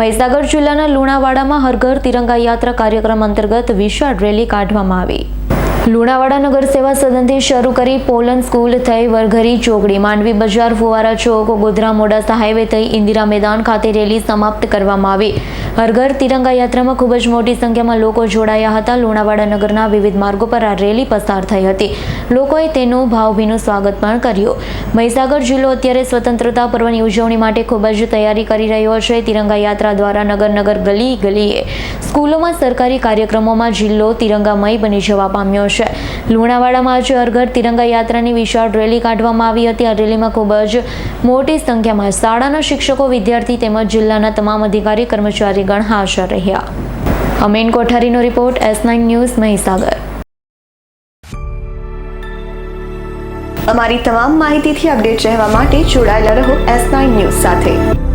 મહીસાગર જિલ્લાના લુણાવાડામાં હરઘર તિરંગા યાત્રા કાર્યક્રમ અંતર્ગત વિશાળ રેલી કાઢવામાં આવી. લુણાવાડા નગર સેવા સદનથી શરૂ કરી પોલન સ્કૂલ થઈ વરઘરી ચોકડી, માંડવી બજાર, ફુવારા ચોક, ગોધરા, મોડાસા હાઈવે થઈ ઇન્દિરા મેદાન ખાતે રેલી સમાપ્ત કરવામાં આવી. હર ઘર તિરંગા યાત્રામાં ખૂબ જ મોટી સંખ્યામાં લોકો જોડાયા હતા. લુણાવાડા નગરના વિવિધ માર્ગો પર આ રેલી પસાર થઈ હતી. લોકોએ તેનું ભાવભીનું સ્વાગત પણ કર્યું. મહીસાગર જિલ્લો અત્યારે સ્વતંત્રતા પર્વની ઉજવણી માટે ખૂબ જ તૈયારી કરી રહ્યો છે. તિરંગા યાત્રા દ્વારા નગર નગર ગલી ગલીએ સ્કૂલોમાં સરકારી કાર્યક્રમોમાં જિલ્લો તિરંગામય બની જવા પામ્યો છે. લુણાવાડામાં આજે હર તિરંગા યાત્રાની વિશાળ રેલી કાઢવામાં આવી હતી. આ રેલીમાં ખૂબ જ મોટી સંખ્યામાં શાળાના શિક્ષકો, વિદ્યાર્થી તેમજ જિલ્લાના તમામ અધિકારી, કર્મચારીગણ હાજર રહ્યા. Amin કોઠારીનો report, S nine news Mahisagar. અમારી તમામ માહિતીથી અપડેટ રહેવા માટે જોડાયેલા રહો એસ નાઇન ન્યૂઝ સાથે.